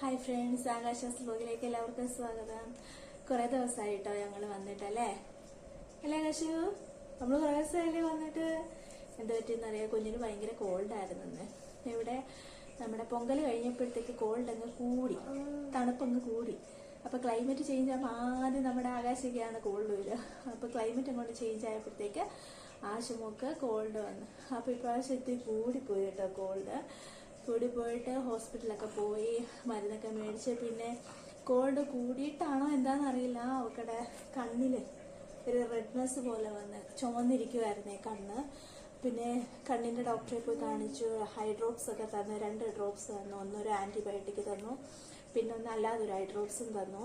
Hi friends ആകാശ സ്ലോഗിലേക്ക് എല്ലാവർക്കും സ്വാഗതം. കുറെ ദിവസമായിട്ടോ ഞങ്ങൾ വന്നിട്ടല്ലേ? അല്ലേ ആകാശു? നമ്മൾ കുറെ ദിവസമായില്ലേ വന്നിട്ട്? എന്താ പറ്റിയെന്നറിയാം? കുഞ്ഞിന് ഭയങ്കര കോൾഡ് ആയിരുന്നു ഇവിടെ നമ്മുടെ പൊങ്കൽ കഴിഞ്ഞപ്പോഴത്തേക്ക് കോൾഡ് അങ്ങ് കൂടി. തണുപ്പങ്ങ് കൂടി. അപ്പൊ ക്ലൈമറ്റ് ചേഞ്ച് ആകുമ്പോൾ ആദ്യം നമ്മുടെ ആകാശിക്കാണ് കോൾഡ് വരിക. അപ്പോൾ ക്ലൈമറ്റ് അങ്ങോട്ട് ചേഞ്ച് ആയപ്പോഴത്തേക്ക് ആശുമൊക്കെ കോൾഡ് വന്നു. അപ്പൊ ഇപ്രാവശ്യം ഇത്തിരി കൂടിപ്പോയി കേട്ടോ കോൾഡ് കൂടി പോയിട്ട് ഹോസ്പിറ്റലൊക്കെ പോയി മരുന്നൊക്കെ മേടിച്ച് പിന്നെ കോൾഡ് കൂടിയിട്ടാണോ എന്താണെന്നറിയില്ല അവക്കടെ കണ്ണിൽ ഒരു റെഡ്നെസ് പോലെ വന്ന് ചുമന്നിരിക്കുമായിരുന്നേ കണ്ണ്. പിന്നെ കണ്ണിന്റെ ഡോക്ടറെ പോയി കാണിച്ചു. ഹൈഡ്രോപ്സ് ഒക്കെ തന്നു. രണ്ട് ഡ്രോപ്സ് തന്നു. ഒന്നൊരു ആന്റിബയോട്ടിക് തന്നു. പിന്നെ ഒന്ന് അല്ലാതെ ഒരു തന്നു.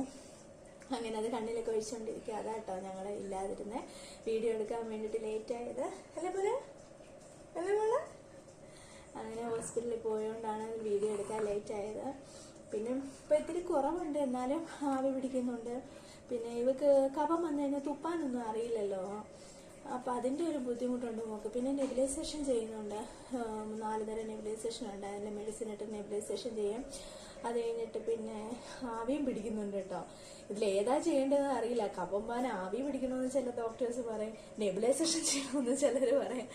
അങ്ങനെ അത് കണ്ണിലൊക്കെ ഒഴിച്ചുകൊണ്ടിരിക്കുക കേട്ടോ ഞങ്ങൾ ഇല്ലാതിരുന്നേ. വീഡിയോ എടുക്കാൻ വേണ്ടിയിട്ട് ലേറ്റ് ആയത്. അല്ലേ പോലെ അല്ലേ മോളെ? അങ്ങനെ ഹോസ്പിറ്റലിൽ പോയതുകൊണ്ടാണ് വീഡിയോ എടുക്കാൻ ലേറ്റ് ആയത്. പിന്നെ ഇപ്പം ഇത്തിരി കുറവുണ്ട് എന്നാലും ആവി പിടിക്കുന്നുണ്ട്. പിന്നെ ഇവക്ക് കഫം വന്നു കഴിഞ്ഞാൽ തുപ്പാനൊന്നും അറിയില്ലല്ലോ. അപ്പൊ അതിന്റെ ഒരു ബുദ്ധിമുട്ടുണ്ട് മോക്ക് പിന്നെ നെബിലൈസേഷൻ ചെയ്യുന്നുണ്ട്. നാല് തരം നെബിലൈസേഷൻ ഉണ്ട്. അതിന്റെ മെഡിസിൻ ഇട്ട് നെബിലൈസേഷൻ ചെയ്യും. അത് കഴിഞ്ഞിട്ട് പിന്നെ ആവിയും പിടിക്കുന്നുണ്ട് കേട്ടോ. ഇതിൽ ഏതാ ചെയ്യേണ്ടതെന്ന് അറിയില്ല. കഫം പാൻ ആവി പിടിക്കണമെന്ന് ചില ഡോക്ടേഴ്സ് പറയും. നെബിലൈസേഷൻ ചെയ്യണമെന്ന് ചിലർ പറയും.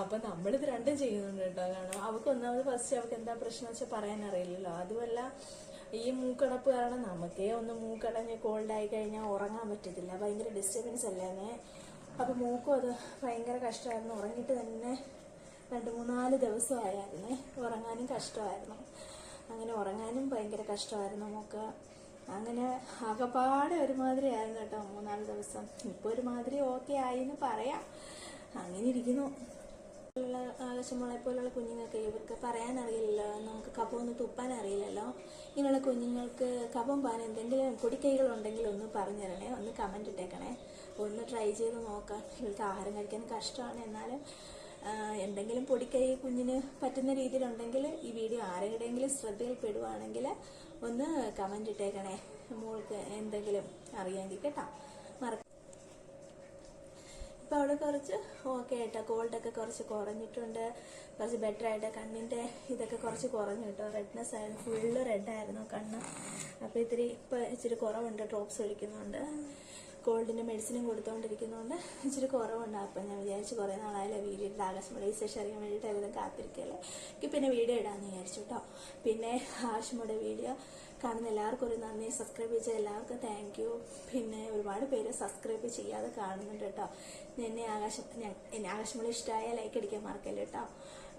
അപ്പം നമ്മളിത് രണ്ടും ചെയ്യുന്നുണ്ട് കേട്ടോ. കാരണം അവൾക്ക് ഒന്നാമത് ഫസ്റ്റ് അവൾക്ക് എന്താ പ്രശ്നം വെച്ചാൽ പറയാൻ അറിയില്ലല്ലോ. അതുമല്ല ഈ മൂക്കടപ്പ് കാരണം നമുക്കേ ഒന്ന് മൂക്കടഞ്ഞ് കോൾഡ് ആയി കഴിഞ്ഞാൽ ഉറങ്ങാൻ പറ്റത്തില്ല. ഭയങ്കര ഡിസ്റ്റർബൻസ് അല്ലേ? അപ്പൊ മൂക്കും അത് ഭയങ്കര കഷ്ടമായിരുന്നു. ഉറങ്ങിയിട്ട് തന്നെ രണ്ട് മൂന്നാൽ ദിവസമായിരുന്നു ഉറങ്ങാനും കഷ്ടമായിരുന്നു. അങ്ങനെ ഉറങ്ങാനും ഭയങ്കര കഷ്ടമായിരുന്നു മൂക്ക്. അങ്ങനെ ആകപ്പാടെ ഒരുമാതിരി ആയിരുന്നു കേട്ടോ മൂന്നാൽ ദിവസം. ഇപ്പോൾ ഒരുമാതിരി ഓക്കെ ആയി എന്ന് പറയാം. അങ്ങനെ ഇരിക്കുന്നു. ഉള്ള ആകാശമുളെ പോലുള്ള കുഞ്ഞുങ്ങൾക്ക് ഇവർക്ക് പറയാൻ അറിയില്ലല്ലോ. നമുക്ക് കഫമൊന്ന് തുപ്പാൻ അറിയില്ലല്ലോ. ഇങ്ങനെയുള്ള കുഞ്ഞുങ്ങൾക്ക് കഫം പാൻ എന്തെങ്കിലും പൊടിക്കൈകളുണ്ടെങ്കിൽ ഒന്ന് പറഞ്ഞു തരണേ ഒന്ന് കമന്റ് ഇട്ടേക്കണേ. ഒന്ന് ട്രൈ ചെയ്ത് നോക്കാം. ഇവർക്ക് ആഹാരം കഴിക്കാൻ കഷ്ടമാണ് എന്നാലും എന്തെങ്കിലും പൊടിക്കൈ കുഞ്ഞിന് പറ്റുന്ന രീതിയിലുണ്ടെങ്കിൽ ഈ വീഡിയോ ആരുടെയെങ്കിലും ശ്രദ്ധയിൽപ്പെടുവാണെങ്കിൽ ഒന്ന് കമന്റ് ഇട്ടേക്കണേ. മോൾക്ക് എന്തെങ്കിലും അറിയാമെങ്കിൽ കേട്ടോ. മറക്ക ഇപ്പോൾ അവിടെ കുറച്ച് ഓക്കെ ആയിട്ടോ. കോൾഡൊക്കെ കുറച്ച് കുറഞ്ഞിട്ടുണ്ട്. കുറച്ച് ബെറ്റർ ആയിട്ട് കണ്ണിന്റെ ഇതൊക്കെ കുറച്ച് കുറഞ്ഞു കേട്ടോ. റെഡ്നെസ് ആയിരുന്നു. ഫുള്ള് റെഡ് ആയിരുന്നു കണ്ണ്. അപ്പോൾ ഇത്തിരി ഇപ്പോൾ ഇച്ചിരി കുറവുണ്ട്. ഡ്രോപ്സ് ഒഴിക്കുന്നുണ്ട് കോൾഡിന്റെ മെഡിസിനും കൊടുത്തുകൊണ്ടിരിക്കുന്നതുകൊണ്ട് ഇച്ചിരി കുറവുണ്ട്. അപ്പം ഞാൻ വിചാരിച്ചു കുറേ നാളായാലും വീഡിയോ ഇട്ട് ആകാശം വിശേഷം അറിയാൻ വേണ്ടിയിട്ട് എല്ലാം കാത്തിരിക്കല്ലേ. എനിക്ക് പിന്നെ വീഡിയോ ഇടാമെന്ന് വിചാരിച്ചു കേട്ടോ പിന്നെ ആവശ്യമുടെ വീഡിയോ കാണുന്ന എല്ലാവർക്കും ഒരു നന്ദി. സബ്സ്ക്രൈബ് ചെയ്ത എല്ലാവർക്കും താങ്ക് യു പിന്നെ ഒരുപാട് പേര് സബ്സ്ക്രൈബ് ചെയ്യാതെ കാണുന്നുണ്ട് കേട്ടോ എന്നെ ആകാശം എന്നെ ആകാശമുള്ള ഇഷ്ടമായ ലൈക്ക് അടിക്കാൻ മറക്കല്ലേ കേട്ടോ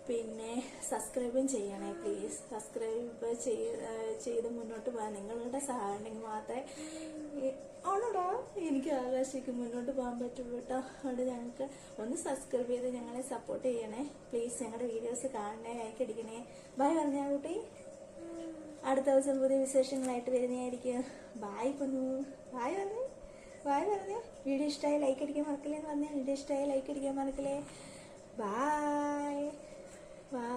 പിന്നെ സബ്സ്ക്രൈബും ചെയ്യണേ പ്ലീസ് സബ്സ്ക്രൈബ് ചെയ്ത് മുന്നോട്ട് പോകാൻ നിങ്ങളുടെ സഹായം മാത്രമേ ആണോടാ? എനിക്ക് ആകാശിക്ക് മുന്നോട്ട് പോകാൻ പറ്റുള്ളൂ കേട്ടോ. അതുകൊണ്ട് ഞങ്ങൾക്ക് ഒന്ന് സബ്സ്ക്രൈബ് ചെയ്ത് ഞങ്ങളെ സപ്പോർട്ട് ചെയ്യണേ. പ്ലീസ് ഞങ്ങളുടെ വീഡിയോസ് കാണണേ ലൈക്ക് അടിക്കണേ. ബൈ പറഞ്ഞ കുട്ടി. അടുത്ത ദിവസം പുതിയ വിശേഷങ്ങളായിട്ട് വരുന്നതായിരിക്കും. ബായ് പൊന്നു. ബായ് പറഞ്ഞു. ബായ് പറഞ്ഞു. വീഡിയോ ഇഷ്ടമായി ലൈക്ക് അടിക്കാൻ മറക്കില്ലേ എന്ന് പറഞ്ഞാൽ വീഡിയോ ഇഷ്ടമായി ലൈക്ക് അടിക്കാൻ മറക്കില്ലേ. Bye bye bye